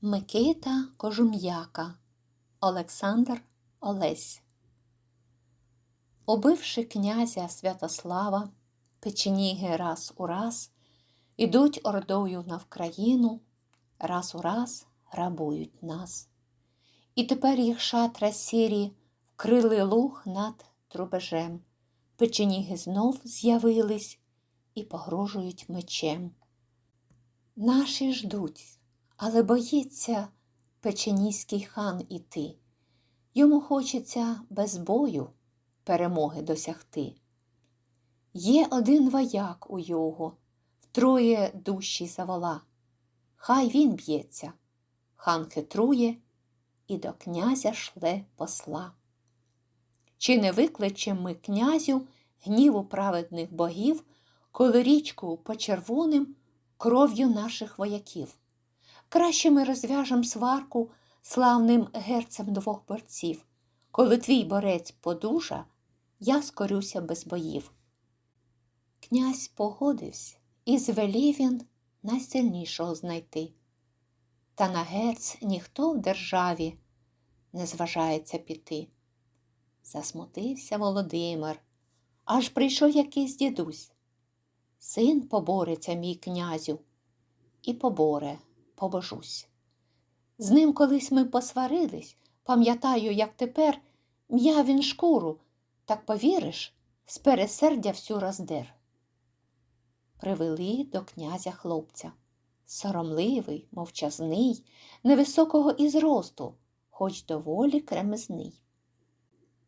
Микита Кожум'яка Олександр Олесь Убивши князя Святослава, печеніги раз у раз ідуть ордою на Вкраїну, раз у раз грабують нас. І тепер їх шатра сірі вкрили луг над трубежем. Печеніги знов з'явились і погрожують мечем. Наші ждуть, але боїться печеніський хан іти. Йому хочеться без бою перемоги досягти. Є один вояк у його, втроє дужчий за вола. Хай він б'ється, хан хитрує і до князя шле посла. Чи не викличем ми князю гніву праведних богів, коли річку почервоним кров'ю наших вояків? Краще ми розв'яжем сварку славним герцем двох борців. Коли твій борець подужа, я скорюся без боїв. Князь погодився і звелів він найсильнішого знайти. Та на герць ніхто в державі не зважається піти. Засмутився Володимир, аж прийшов якийсь дідусь. Син побореться, мій князю, і поборе, побожусь. З ним колись ми посварились, пам'ятаю, як тепер м'яв він шкуру, так повіриш, з пересердя всю роздер. Привели до князя хлопця. Соромливий, мовчазний, невисокого і зросту, хоч доволі кремезний.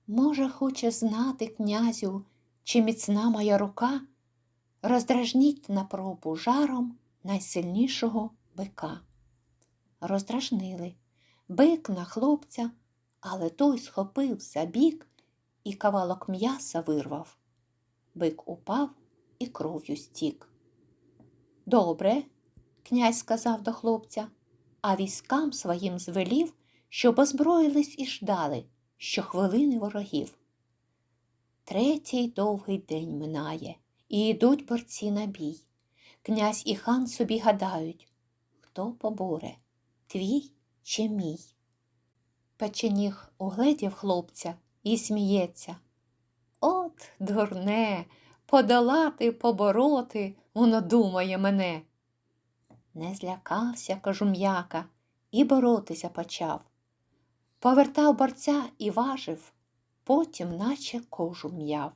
Може, хоче знати, князю, чи міцна моя рука, роздражніть на пробу жаром найсильнішого бика. Роздражнили бик на хлопця, але той схопив за бік і кавалок м'яса вирвав. Бик упав і кров'ю стік. Добре, князь сказав до хлопця, а військам своїм звелів, щоб озброїлись і ждали щохвилини ворогів. Третій довгий день минає, і йдуть борці на бій. Князь і хан собі гадають, хто поборе, твій чи мій. Печеніг угледів хлопця і сміється. От, дурне, подолати, побороти, воно думає мене. Не злякався кожум'яка і боротися почав. Повертав борця і важив, потім наче кожу м'яв.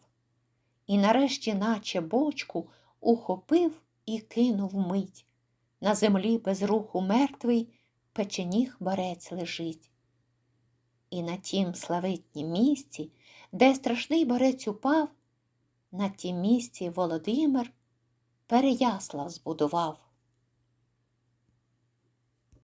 І нарешті, наче бочку, ухопив і кинув мить. На землі без руху мертвий печеніг борець лежить. І на тім славетнім місці, де страшний борець упав, на тім місці Володимир Переяслав збудував.